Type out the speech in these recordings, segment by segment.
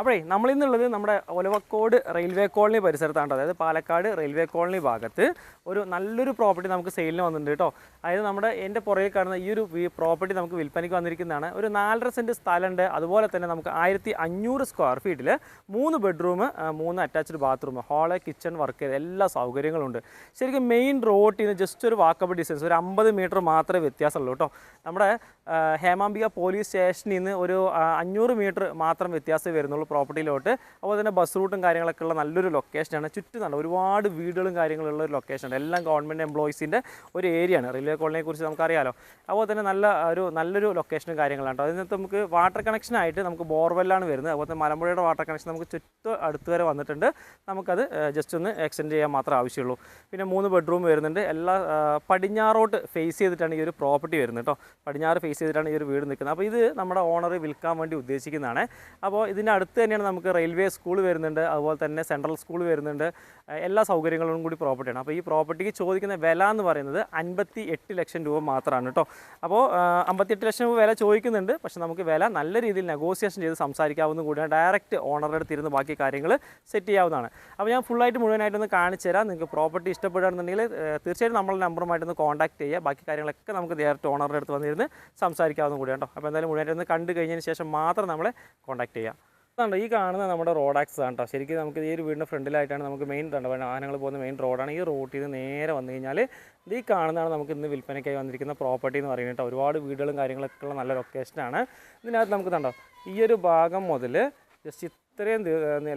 അപ്പോഴേ നമ്മളിന്നുള്ളത് നമ്മുടെ Olavakkode railway colony പരിസരത്താണ് അതായത് പാലക്കാട് റെയിൽവേ കോളനി ഭാഗത്ത് ഒരു നല്ലൊരു പ്രോപ്പർട്ടി നമുക്ക് സെയിലിന് വന്നിട്ടുണ്ട് കേട്ടോ അതായത് നമ്മുടെ എന്റെ പുറകിൽ കാണുന്ന ഈ ഒരു പ്രോപ്പർട്ടി നമുക്ക് വിൽപ്പനയ്ക്ക് വന്നിരിക്കുന്നതാണ്. ഒരു നാലര സെന്റ് സ്ഥലമുണ്ട്. അതുപോലെ തന്നെ നമുക്ക് ആയിരത്തി അഞ്ഞൂറ് സ്ക്വയർ ഫീറ്റിൽ മൂന്ന് ബെഡ്റൂം മൂന്ന് attached bathroom hall kitchen work എല്ലാ സൗകര്യങ്ങളുണ്ട്. ശരിക്കും മെയിൻ റോഡിൽ നിന്ന് ജസ്റ്റ് ഒരു വാക്കബിൾ ഡിസ്റ്റൻസ് ഒരു അമ്പത് മീറ്റർ മാത്രമേ വ്യത്യാസമുള്ളൂ കേട്ടോ നമ്മുടെ ഹേമാംബിക പോലീസ് സ്റ്റേഷനിൽ നിന്ന് ഒരു അഞ്ഞൂറ് മീറ്റർ മാത്രം വ്യത്യാസമേ വരുന്നുള്ളൂ. പ്രോപ്പർട്ടിയിലോട്ട് അപ്പോൾ തന്നെ ബസ് റൂട്ടും കാര്യങ്ങളൊക്കെ ഉള്ള നല്ലൊരു ലൊക്കേഷനാണ് നല്ല ഒരുപാട് വീടുകളും കാര്യങ്ങളുള്ള ഒരു ലൊക്കേഷനാണ് എല്ലാം ഗവൺമെന്റ് എംപ്ലോയീസിന്റെ ഒരു ഏരിയ ആണ്. റെയിൽവേ കോളനിയെ കുറിച്ച് നമുക്കറിയാലോ. അപ്പോൾ തന്നെ നല്ല ഒരു നല്ലൊരു ലൊക്കേഷനും കാര്യങ്ങളാണ് കേട്ടോ അതിനകത്ത് നമുക്ക് വാട്ടർ കണക്ഷനായിട്ട് നമുക്ക് ബോർവെല്ലാണ് വരുന്നത്. അതുപോലെ തന്നെ മലമ്പുഴയുടെ വാട്ടർ കണക്ഷൻ നമുക്ക് ചുറ്റും അടുത്ത് വരെ വന്നിട്ടുണ്ട്. നമുക്കത് ജസ്റ്റ് ഒന്ന് എക്സ്റ്റെൻഡ് ചെയ്യാൻ മാത്രമേ ആവശ്യമുള്ളൂ. പിന്നെ മൂന്ന് ബെഡ്റൂം വരുന്നുണ്ട്. എല്ലാ പടിഞ്ഞാറോട്ട് ഫേസ് ചെയ്തിട്ടാണ് ഈ ഒരു പ്രോപ്പർട്ടി വരുന്നത് കേട്ടോ പടിഞ്ഞാറ് ഫേസ് ചെയ്തിട്ടാണ് ഈ ഒരു വീട് നിൽക്കുന്നത്. അപ്പോൾ ഇത് നമ്മുടെ ഓണർ വിൽക്കാൻ വേണ്ടി ഉദ്ദേശിക്കുന്നതാണ്. അപ്പോൾ ഇതിന്റെ അടുത്ത് തന്നെയാണ് നമുക്ക് റെയിൽവേ സ്കൂൾ വരുന്നുണ്ട് അതുപോലെ തന്നെ സെൻട്രൽ സ്കൂൾ വരുന്നുണ്ട്. എല്ലാ സൗകര്യങ്ങളും കൂടി പ്രോപ്പർട്ടിയാണ് അപ്പോൾ ഈ പ്രോപ്പർട്ടിക്ക് ചോദിക്കുന്ന വില എന്ന് പറയുന്നത് അൻപത്തി എട്ട് ലക്ഷം രൂപ മാത്രമാണ് കേട്ടോ. അപ്പോൾ അമ്പത്തിയെട്ട് ലക്ഷം രൂപ വില ചോദിക്കുന്നുണ്ട്. പക്ഷേ നമുക്ക് വില നല്ല രീതിയിൽ നെഗോസിയേഷൻ ചെയ്ത് സംസാരിക്കാവുന്ന കൂടിയാണ് ഡയറക്റ്റ് ഓണറുടെ അടുത്ത് ബാക്കി കാര്യങ്ങൾ സെറ്റ് ചെയ്യാവുന്നതാണ്. അപ്പോൾ ഞാൻ ഫുള്ളായിട്ട് മുഴുവനായിട്ടൊന്ന് കാണിച്ചു തരാം. നിങ്ങൾക്ക് പ്രോപ്പർട്ടി ഇഷ്ടപ്പെടുകയാണെന്നുണ്ടെങ്കിൽ തീർച്ചയായിട്ടും നമ്മളുടെ നമ്പറുമായിട്ടൊന്ന് കോൺടാക്ട് ചെയ്യുക. ബാക്കി കാര്യങ്ങളൊക്കെ നമുക്ക് ഡയറക്റ്റ് ഓണറുടെ അടുത്ത് വന്നിരുന്ന് സംസാരിക്കാവുന്ന കൂടിയാണ് കേട്ടോ. അപ്പോൾ എന്തായാലും മുഴുവനായിട്ടൊന്ന് കണ്ടു കഴിഞ്ഞതിന് ശേഷം മാത്രം നമ്മളെ കോൺടാക്ട് ചെയ്യാം ഇതാണ്ടോ ഈ കാണുന്ന നമ്മുടെ റോഡ് ആക്സസ് ആണ് കേട്ടോ ശരിക്കും നമുക്ക് ഈ ഒരു വീടിന്റെ ഫ്രണ്ടിലായിട്ടാണ് നമുക്ക് മെയിൻ തണ്ട വാഹനങ്ങൾ പോകുന്ന മെയിൻ റോഡാണ് ഈ റോട്ടിൽ നിന്ന് നേരെ വന്നു കഴിഞ്ഞാൽ ഇത് ഈ കാണുന്നതാണ് നമുക്ക് ഇന്ന് വിൽപ്പനയ്ക്കായി വന്നിരിക്കുന്ന പ്രോപ്പർട്ടി എന്ന് പറയുന്നത് കേട്ടോ ഒരുപാട് വീടുകളും കാര്യങ്ങളൊക്കെ ഉള്ള നല്ല ലൊക്കേഷനാണ് ഇതിനകത്ത് നമുക്ക് കണ്ടോ ഈ ഒരു ഭാഗം മുതൽ ജസ്റ്റ് ഇത്രയും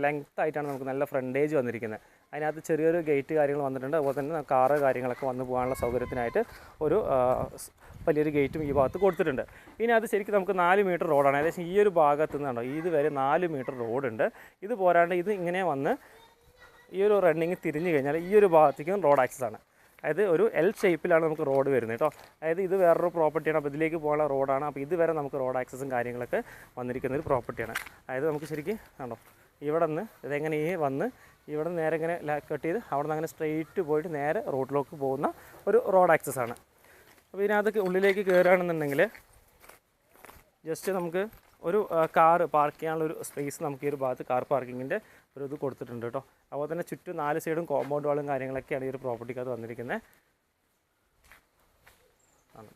ലെങ്ത് ആയിട്ടാണ് നമുക്ക് നല്ല ഫ്രണ്ടേജ് വന്നിരിക്കുന്നത്. അതിനകത്ത് ചെറിയൊരു ഗേറ്റ് കാര്യങ്ങൾ വന്നിട്ടുണ്ട്. അതുപോലെ തന്നെ കാറ് കാര്യങ്ങളൊക്കെ വന്നു പോകാനുള്ള സൗകര്യത്തിനായിട്ട് ഒരു വലിയൊരു ഗേറ്റും ഈ ഭാഗത്ത് കൊടുത്തിട്ടുണ്ട്. ഇനി അത് ശരിക്കും നമുക്ക് നാല് മീറ്റർ റോഡാണ്. ഏകദേശം ഈ ഒരു ഭാഗത്ത് നിന്നാണോ ഇത് വരെ നാല് മീറ്റർ റോഡുണ്ട്. ഇത് പോരാണ്ട് ഇത് ഇങ്ങനെ വന്ന് ഈ ഒരു റണ്ണിങ് തിരിഞ്ഞു കഴിഞ്ഞാൽ ഈ ഒരു ഭാഗത്തേക്കും റോഡ് ആക്സസ് ആണ്. അതായത് ഒരു എൽ ഷേപ്പിലാണ് നമുക്ക് റോഡ് വരുന്നത് കേട്ടോ. അതായത് ഇത് വേറൊരു പ്രോപ്പർട്ടിയാണ് അപ്പോൾ ഇതിലേക്ക് പോകാനുള്ള റോഡാണ് അപ്പോൾ ഇതുവരെ നമുക്ക് റോഡ് ആക്സസും കാര്യങ്ങളൊക്കെ വന്നിരിക്കുന്ന ഒരു പ്രോപ്പർട്ടിയാണ് അതായത് നമുക്ക് ശരിക്കും കണ്ടോ ഇവിടെ നിന്ന് ഇതെങ്ങനെ ഈ വന്ന് ഇവിടെ നിന്ന് നേരെ ഇങ്ങനെ കട്ട് ചെയ്ത് അവിടെ നിന്ന് അങ്ങനെ സ്ട്രെയിറ്റ് പോയിട്ട് നേരെ റോഡിലേക്ക് പോകുന്ന ഒരു റോഡ് ആക്സസ് ആണ്. അപ്പോൾ ഇതിനകത്ത് ഉള്ളിലേക്ക് കയറുകയാണെന്നുണ്ടെങ്കിൽ ജസ്റ്റ് നമുക്ക് ഒരു കാർ പാർക്ക് ചെയ്യാനുള്ള ഒരു സ്പേസ് നമുക്ക് ഈ ഒരു ഭാഗത്ത് കാർ പാർക്കിങ്ങിന്റെ ഒരു ഇത് കൊടുത്തിട്ടുണ്ട് കേട്ടോ. അതുപോലെ തന്നെ ചുറ്റും നാല് സൈഡും കോമ്പൗണ്ട് വാളും കാര്യങ്ങളൊക്കെയാണ് ഈ ഒരു പ്രോപ്പർട്ടിക്കകത്ത് വന്നിരിക്കുന്നത്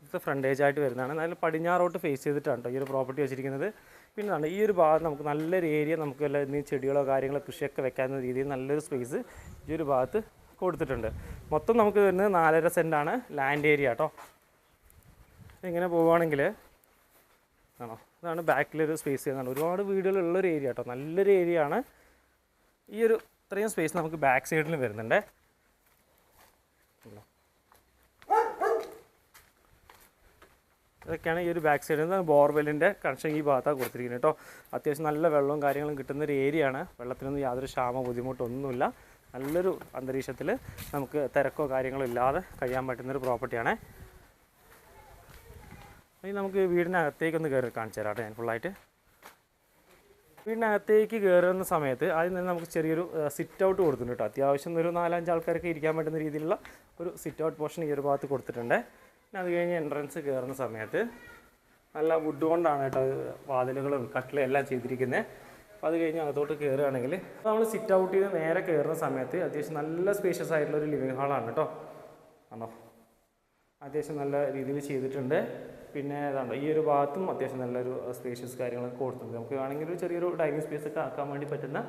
ഇത് ഫ്രണ്ടേജ് ആയിട്ട് വരുന്നതാണ്. നല്ല പടിഞ്ഞാറോട്ട് ഫേസ് ചെയ്തിട്ടാണ് കേട്ടോ ഈ ഒരു പ്രോപ്പർട്ടി വെച്ചിരിക്കുന്നത്. പിന്നെ ആണ് ഈ ഒരു ഭാഗം നമുക്ക് നല്ലൊരു ഏരിയ നമുക്ക് വല്ല എന്തെങ്കിലും ചെടികളോ കാര്യങ്ങളോ കൃഷിയൊക്കെ വെക്കാവുന്ന രീതിയിൽ നല്ലൊരു സ്പേസ് ഈ ഒരു ഭാഗത്ത് കൊടുത്തിട്ടുണ്ട്. മൊത്തം നമുക്ക് വരുന്നത് നാലര സെന്റാണ് ലാൻഡ് ഏരിയ കേട്ടോ. ഇങ്ങനെ പോവുകയാണെങ്കിൽ ആണോ? ഇതാണ് ബാക്കിലൊരു സ്പേസ് എന്നാണ് ഒരുപാട് വീടുകളുള്ളൊരു ഏരിയ കേട്ടോ നല്ലൊരു ഏരിയ ആണ്. ഈ ഒരു ഇത്രയും സ്പേസ് നമുക്ക് ബാക്ക് സൈഡിൽ വരുന്നുണ്ട്. ഇതൊക്കെയാണ് ഈ ഒരു ബാക്ക് സൈഡിൽ നിന്ന് ബോർവെല്ലിന്റെ കണക്ഷൻ ഈ ഭാഗത്താണ് കൊടുത്തിരിക്കുന്നത് കേട്ടോ അത്യാവശ്യം നല്ല വെള്ളവും കാര്യങ്ങളും കിട്ടുന്ന ഒരു ഏരിയ ആണ്. വെള്ളത്തിനൊന്നും യാതൊരു ക്ഷാമ ബുദ്ധിമുട്ടൊന്നുമില്ല. നല്ലൊരു അന്തരീക്ഷത്തിൽ നമുക്ക് തിരക്കോ കാര്യങ്ങളോ ഇല്ലാതെ കഴിയാൻ പറ്റുന്നൊരു പ്രോപ്പർട്ടിയാണ് ഇനി നമുക്ക് വീടിനകത്തേക്കൊന്ന് കയറി കാണിച്ചു തരാം ഞാൻ ഫുള്ളായിട്ട് വീടിനകത്തേക്ക് കയറുന്ന സമയത്ത് ആദ്യം തന്നെ നമുക്ക് ചെറിയൊരു സിറ്റ് ഔട്ട് കൊടുത്തിട്ടുണ്ട് കേട്ടോ. അത്യാവശ്യം ഒരു നാലഞ്ച് ആൾക്കാർക്ക് ഇരിക്കാൻ പറ്റുന്ന രീതിയിലുള്ള ഒരു സിറ്റ് ഔട്ട് പോർഷൻ ഈ ഒരു ഭാഗത്ത് കൊടുത്തിട്ടുണ്ട്. പിന്നെ അത് കഴിഞ്ഞ് എൻട്രൻസ് കയറുന്ന സമയത്ത് നല്ല വുഡ് കൊണ്ടാണ് കേട്ടോ വാതിലുകളും കട്ടിലും എല്ലാം ചെയ്തിരിക്കുന്നത് അപ്പോൾ അത് കഴിഞ്ഞ് അകത്തോട്ട് കയറുകയാണെങ്കിൽ നമ്മൾ സിറ്റ് ഔട്ട് ചെയ്ത് നേരെ കയറുന്ന സമയത്ത് അത്യാവശ്യം നല്ല സ്പേഷ്യസ് ആയിട്ടുള്ള ഒരു ലിവിങ് ഹാളാണ് കേട്ടോ. ആണോ? അത്യാവശ്യം നല്ല രീതിയിൽ ചെയ്തിട്ടുണ്ട്. പിന്നെ ഏതാണ്ട് ഈ ഒരു ഭാഗത്തും അത്യാവശ്യം നല്ലൊരു സ്പേഷ്യസ് കാര്യങ്ങളൊക്കെ കൊടുത്തിട്ടുണ്ട്. നമുക്ക് വേണമെങ്കിൽ ഒരു ചെറിയൊരു ഡൈനിങ് സ്പേസ് ഒക്കെ ആക്കാൻ വേണ്ടി പറ്റുന്ന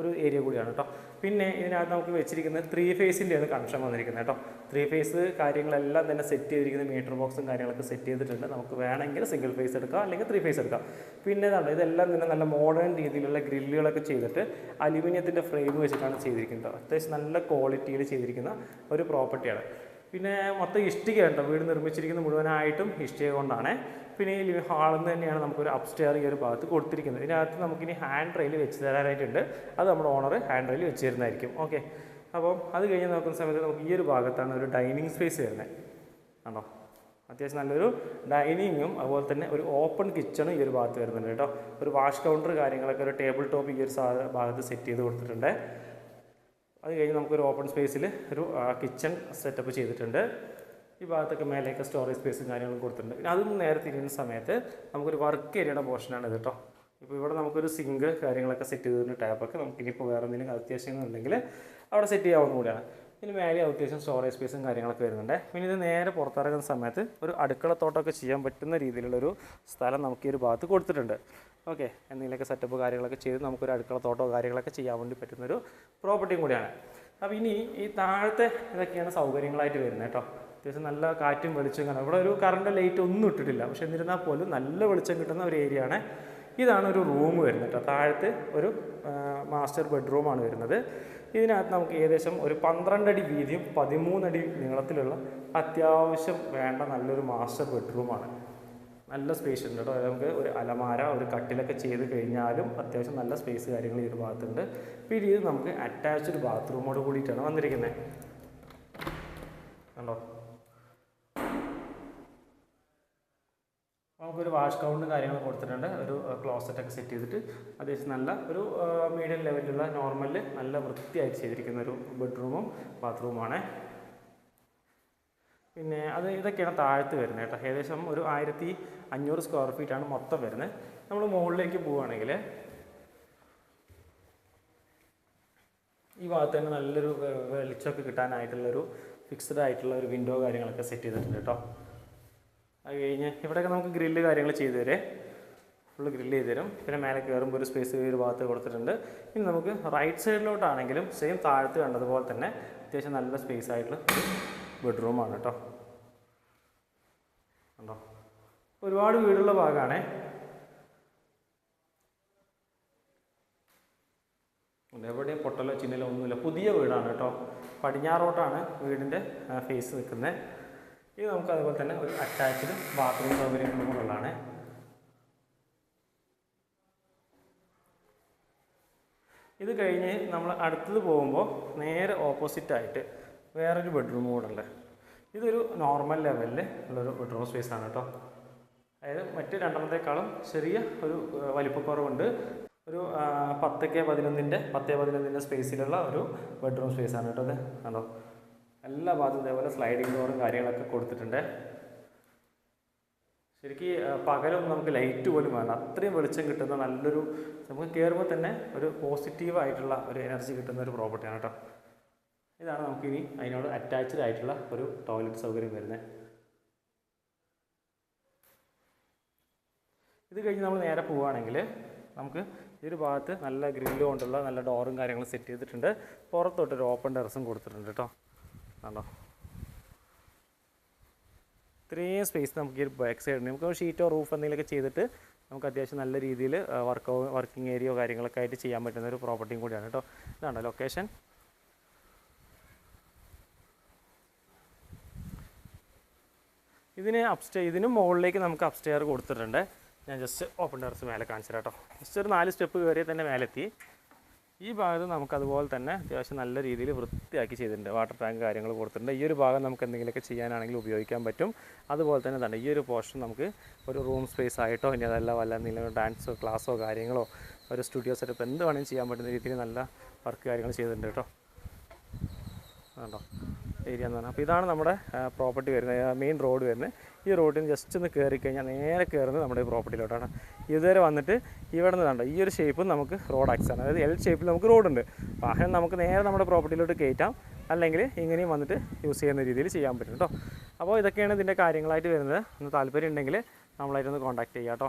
ഒരു ഏരിയ കൂടിയാണ് കേട്ടോ പിന്നെ ഇതിനകത്ത് നമുക്ക് വെച്ചിരിക്കുന്നത് ത്രീ ഫേസിന്റെയാണ് കണക്ഷൻ വന്നിരിക്കുന്നത് കേട്ടോ ത്രീ ഫേസ് കാര്യങ്ങളെല്ലാം തന്നെ സെറ്റ് ചെയ്തിരിക്കുന്ന മീറ്റർ ബോക്സും കാര്യങ്ങളൊക്കെ സെറ്റ് ചെയ്തിട്ടുണ്ട്. നമുക്ക് വേണമെങ്കിൽ സിംഗിൾ ഫേസ് എടുക്കാം അല്ലെങ്കിൽ ത്രീ ഫേസ് എടുക്കാം. പിന്നെ ഏതാണ്ട് ഇതെല്ലാം തന്നെ നല്ല മോഡേൺ രീതിയിലുള്ള ഗ്രില്ലുകളൊക്കെ ചെയ്തിട്ട് അലുമിനിയത്തിന്റെ ഫ്രെയിം വെച്ചിട്ടാണ് ചെയ്തിരിക്കുന്നത് അത്യാവശ്യം നല്ല ക്വാളിറ്റിയിൽ ചെയ്തിരിക്കുന്ന ഒരു പ്രോപ്പർട്ടിയാണ് പിന്നെ മൊത്തം ഇഷ്ടിക വീട് നിർമ്മിച്ചിരിക്കുന്നത് മുഴുവനായിട്ടും ഇഷ്ടിക കൊണ്ടാണ്. പിന്നെ ഈ ഹാളിൽ നിന്ന് തന്നെയാണ് നമുക്കൊരു അപ്സ്റ്റെയർ ഈ ഒരു ഭാഗത്ത് കൊടുത്തിരിക്കുന്നത്. ഇതിനകത്ത് നമുക്കിനി ഹാൻഡ് റെയിൽ വെച്ച് തരാനായിട്ടുണ്ട്. അത് നമ്മുടെ ഓണർ ഹാൻഡ് റെയിൽ വെച്ച് തരുന്നതായിരിക്കും ഓക്കെ അപ്പോൾ അത് കഴിഞ്ഞ് നോക്കുന്ന സമയത്ത് നമുക്ക് ഈ ഒരു ഭാഗത്താണ് ഒരു ഡൈനിങ് സ്പേസ് വരുന്നത്. ആണോ അത്യാവശ്യം നല്ലൊരു ഡൈനിങ്ങും അതുപോലെ തന്നെ ഒരു ഓപ്പൺ കിച്ചണും ഈ ഒരു ഭാഗത്ത് വരുന്നുണ്ട് കേട്ടോ. ഒരു വാഷ് കൗണ്ടർ കാര്യങ്ങളൊക്കെ ഒരു ടേബിൾ ടോപ്പ് ഈ ഒരു ഭാഗത്ത് സെറ്റ് ചെയ്ത് കൊടുത്തിട്ടുണ്ട്. അത് കഴിഞ്ഞ് നമുക്കൊരു ഓപ്പൺ സ്പേസിൽ ഒരു കിച്ചൺ സെറ്റപ്പ് ചെയ്തിട്ടുണ്ട്. ഈ ഭാഗത്തൊക്കെ മേലേക്ക് സ്റ്റോറേജ് സ്പേസും കാര്യങ്ങളും കൊടുത്തിട്ടുണ്ട്. പിന്നെ അതൊന്നും നേരെ തിരിയുന്ന സമയത്ത് നമുക്കൊരു വർക്ക് ഏരിയയുടെ പോർഷനാണ് ഇത് കേട്ടോ ഇപ്പോൾ ഇവിടെ നമുക്കൊരു സിങ്ക് കാര്യങ്ങളൊക്കെ സെറ്റ് ചെയ്തിട്ടുണ്ട് ടാപ്പൊക്കെ നമുക്ക് ഇനിയിപ്പോൾ വേറെ എന്തെങ്കിലും അത്യാവശ്യങ്ങളുണ്ടെങ്കിൽ അവിടെ സെറ്റ് ചെയ്യാവുന്ന കൂടിയാണ്. ഇതിന് മേലെ അത്യാവശ്യം സ്റ്റോറേജ് സ്പേസും കാര്യങ്ങളൊക്കെ വരുന്നുണ്ട്. പിന്നെ ഇത് നേരെ പുറത്തിറങ്ങുന്ന സമയത്ത് ഒരു അടുക്കളത്തോട്ടമൊക്കെ ചെയ്യാൻ പറ്റുന്ന രീതിയിലുള്ളൊരു സ്ഥലം നമുക്ക് ഈ ഒരു ഭാഗത്ത് കൊടുത്തിട്ടുണ്ട്. ഓക്കെ എന്തെങ്കിലുമൊക്കെ സെറ്റപ്പ് കാര്യങ്ങളൊക്കെ ചെയ്ത് നമുക്കൊരു അടുക്കളത്തോട്ടോ കാര്യങ്ങളൊക്കെ ചെയ്യാൻ വേണ്ടി പറ്റുന്നൊരു പ്രോപ്പർട്ടിയും കൂടിയാണ്. അപ്പോൾ ഇനി ഈ താഴത്തെ ഇതൊക്കെയാണ് സൗകര്യങ്ങളായിട്ട് വരുന്നത് കേട്ടോ. അത്യാവശ്യം നല്ല കാറ്റും വെളിച്ചം കാണാം. ഇവിടെ ഒരു കറണ്ട് ലൈറ്റ് ഒന്നും ഇട്ടിട്ടില്ല. പക്ഷെ എന്നിരുന്നാൽ പോലും നല്ല വെളിച്ചം കിട്ടുന്ന ഒരു ഏരിയ ആണ് ഇതാണ് ഒരു റൂം വരുന്നത് കേട്ടോ. താഴത്ത് ഒരു മാസ്റ്റർ ബെഡ്റൂമാണ് വരുന്നത്. ഇതിനകത്ത് നമുക്ക് ഏകദേശം ഒരു പന്ത്രണ്ടടി വീതിയും പതിമൂന്നടി നീളത്തിലുള്ള അത്യാവശ്യം വേണ്ട നല്ലൊരു മാസ്റ്റർ ബെഡ്റൂമാണ് നല്ല സ്പേസ് ഉണ്ട് കേട്ടോ. നമുക്ക് ഒരു അലമാര ഒരു കട്ടിലൊക്കെ ചെയ്ത് കഴിഞ്ഞാലും അത്യാവശ്യം നല്ല സ്പേസ് കാര്യങ്ങൾ ഈ ഒരു ഭാഗത്തുണ്ട്. പിന്നെ ഇത് നമുക്ക് അറ്റാച്ച്ഡ് ബാത്റൂമോട് കൂടിയിട്ടാണ് വന്നിരിക്കുന്നത്. കണ്ടോ? നമുക്കൊരു വാഷ് കൗണ്ടും കാര്യങ്ങളും കൊടുത്തിട്ടുണ്ട്. ഒരു ക്ലോസറ്റ് ഒക്കെ സെറ്റ് ചെയ്തിട്ട് അത്യാവശ്യം നല്ല ഒരു മീഡിയം ലെവലിലുള്ള നോർമലിൽ നല്ല വൃത്തിയായിട്ട് ചെയ്തിരിക്കുന്ന ഒരു ബെഡ്റൂമും ബാത്റൂമാണ് പിന്നെ അത് ഇതൊക്കെയാണ് താഴത്ത് വരുന്നത് കേട്ടോ. ഏകദേശം ഒരു ആയിരത്തി അഞ്ഞൂറ് സ്ക്വയർ ഫീറ്റാണ് മൊത്തം വരുന്നത്. നമ്മൾ മുകളിലേക്ക് പോവുകയാണെങ്കിൽ ഈ ഭാഗത്ത് തന്നെ നല്ലൊരു വെളിച്ചമൊക്കെ കിട്ടാനായിട്ടുള്ളൊരു ഫിക്സ്ഡ് ആയിട്ടുള്ള ഒരു വിൻഡോ കാര്യങ്ങളൊക്കെ സെറ്റ് ചെയ്തിട്ടുണ്ട് കേട്ടോ. അത് കഴിഞ്ഞ് ഇവിടെയൊക്കെ നമുക്ക് ഗ്രില്ല് കാര്യങ്ങൾ ചെയ്തു തരേ. ഫുള്ള് ഗ്രില്ല് ചെയ്ത് തരും. പിന്നെ മേലെ കയറുമ്പോൾ ഒരു സ്പേസ് ഒരു ഭാഗത്ത് കൊടുത്തിട്ടുണ്ട്. ഇനി നമുക്ക് റൈറ്റ് സൈഡിലോട്ടാണെങ്കിലും സെയിം താഴത്ത് കണ്ടതുപോലെ തന്നെ അത്യാവശ്യം നല്ല സ്പേസ് ആയിട്ടുള്ള ബെഡ്റൂമാണ് കേട്ടോ കണ്ടോ? ഒരുപാട് വീടുള്ള ഭാഗമാണേ എവിടെയും പൊട്ടലോ ചിന്നലോ ഒന്നുമില്ല. പുതിയ വീടാണ് കേട്ടോ പടിഞ്ഞാറോട്ടാണ് വീടിന്റെ ഫേസ് നിൽക്കുന്നത് ഇത് നമുക്ക് അതുപോലെ തന്നെ ഒരു അറ്റാച്ച്ഡ് ബാത്റൂം സൗകര്യങ്ങളും കൂടെ ഉള്ളതാണ്. ഇത് കഴിഞ്ഞ് നമ്മൾ അടുത്തത് പോകുമ്പോൾ നേരെ ഓപ്പോസിറ്റായിട്ട് വേറൊരു ബെഡ്റൂം കൂടെ ഉണ്ട്. ഇതൊരു നോർമൽ ലെവലിൽ ഉള്ളൊരു ബെഡ്റൂം സ്പേസ് ആണ് കേട്ടോ. അതായത് മറ്റ് രണ്ടെണ്ണത്തെക്കാളും ചെറിയ ഒരു വലിപ്പക്കുറവുണ്ട്. ഒരു പത്തൊക്കെ പതിനൊന്നിന്റെ പത്തേ പതിനൊന്നിന്റെ സ്പേസിലുള്ള ഒരു ബെഡ്റൂം സ്പേസ് ആണ് കേട്ടോ അത് കണ്ടോ? എല്ലാ ഭാഗത്തും ഇതേപോലെ സ്ലൈഡിങ് ഡോറും കാര്യങ്ങളൊക്കെ കൊടുത്തിട്ടുണ്ട്. ശരിക്കും പകലും നമുക്ക് ലൈറ്റ് പോലും വേണം അത്രയും വെളിച്ചം കിട്ടുന്ന നല്ലൊരു നമുക്ക് കയറുമ്പോൾ തന്നെ ഒരു പോസിറ്റീവായിട്ടുള്ള ഒരു എനർജി കിട്ടുന്ന ഒരു പ്രോപ്പർട്ടിയാണ് കേട്ടോ ഇതാണ് നമുക്കിനി അതിനോട് അറ്റാച്ച്ഡ് ആയിട്ടുള്ള ഒരു ടോയ്ലറ്റ് സൗകര്യം വരുന്നത്. ഇത് കഴിഞ്ഞ് നമ്മൾ നേരെ പോവുകയാണെങ്കിൽ നമുക്ക് ഈ ഒരു ഭാഗത്ത് നല്ല ഗ്രില്ല് കൊണ്ടുള്ള നല്ല ഡോറും കാര്യങ്ങളും സെറ്റ് ചെയ്തിട്ടുണ്ട്. പുറത്തോട്ടൊരു ഓപ്പൺ ടെറസും കൊടുത്തിട്ടുണ്ട് കേട്ടോ കണ്ടോ? ഇത്രയും സ്പേസ് നമുക്ക് ഈ ബാക്ക് സൈഡിൽ നമുക്ക് ഷീറ്റോ റൂഫ് എന്തെങ്കിലുമൊക്കെ ചെയ്തിട്ട് നമുക്ക് അത്യാവശ്യം നല്ല രീതിയിൽ വർക്ക് വർക്കിംഗ് ഏരിയയോ കാര്യങ്ങളൊക്കെ ആയിട്ട് ചെയ്യാൻ പറ്റുന്ന ഒരു പ്രോപ്പർട്ടിയും കൂടിയാണ് കേട്ടോ. ഇതാണ് ലൊക്കേഷൻ ഇതിന് അപ്സ്റ്റേ ഇതിന് മുകളിലേക്ക് നമുക്ക് അപ്സ്റ്റെയർ കൊടുത്തിട്ടുണ്ട്. ഞാൻ ജസ്റ്റ് ഓപ്പൺ ടെറസ് മേലെ കാണിച്ചു കേട്ടോ. ജസ്റ്റ് ഒരു നാല് സ്റ്റെപ്പ് കയറിയാൽ തന്നെ മേലെത്തി. ഈ ഭാഗത്ത് നമുക്ക് അതുപോലെ തന്നെ അത്യാവശ്യം നല്ല രീതിയിൽ വൃത്തിയാക്കി ചെയ്തിട്ടുണ്ട്. വാട്ടർ ടാങ്ക് കാര്യങ്ങൾ കൊടുത്തിട്ടുണ്ട്. ഈ ഒരു ഭാഗം നമുക്ക് എന്തെങ്കിലുമൊക്കെ ചെയ്യാനാണെങ്കിൽ ഉപയോഗിക്കാൻ പറ്റും. അതുപോലെ തന്നെ തന്നെ ഈ ഒരു പോർഷൻ നമുക്ക് ഒരു റൂം സ്പേസ് ആയിട്ടോ ഇനി അതല്ല വല്ല എന്തെങ്കിലും ഡാൻസോ ക്ലാസ്സോ കാര്യങ്ങളോ ഒരു സ്റ്റുഡിയോ സെറ്റപ്പ് എന്ത് വേണമെങ്കിലും ചെയ്യാൻ പറ്റുന്ന രീതിയിൽ നല്ല വർക്ക് കാര്യങ്ങൾ ചെയ്തിട്ടുണ്ട് കേട്ടോ. കണ്ടോ? ഏരിയ എന്ന് പറഞ്ഞാൽ അപ്പോൾ ഇതാണ് നമ്മുടെ പ്രോപ്പർട്ടി വരുന്നത്. മെയിൻ റോഡ് വരുന്നത്. ഈ റോഡിന് ജസ്റ്റ് ഒന്ന് കയറി കഴിഞ്ഞാൽ നേരെ കയറുന്നത് നമ്മുടെ പ്രോപ്പർട്ടിയിലോട്ടാണ് ഇതുവരെ വന്നിട്ട് ഇവിടെ നിന്ന് കണ്ടോ ഈ ഒരു ഷേപ്പും നമുക്ക് റോഡ് ആക്സ് ആണ്. അതായത് എൽ ഷേപ്പിൽ നമുക്ക് റോഡുണ്ട് വാഹനം നമുക്ക് നേരെ നമ്മുടെ പ്രോപ്പർട്ടിയിലോട്ട് കയറ്റാം അല്ലെങ്കിൽ ഇങ്ങനെയും വന്നിട്ട് യൂസ് ചെയ്യുന്ന രീതിയിൽ ചെയ്യാൻ പറ്റും കേട്ടോ. അപ്പോൾ ഇതൊക്കെയാണ് ഇതിന്റെ കാര്യങ്ങളായിട്ട് വരുന്നത്. ഒന്ന് താല്പര്യം ഉണ്ടെങ്കിൽ നമ്മളായിട്ടൊന്ന് കോൺടാക്ട് ചെയ്യാം കേട്ടോ.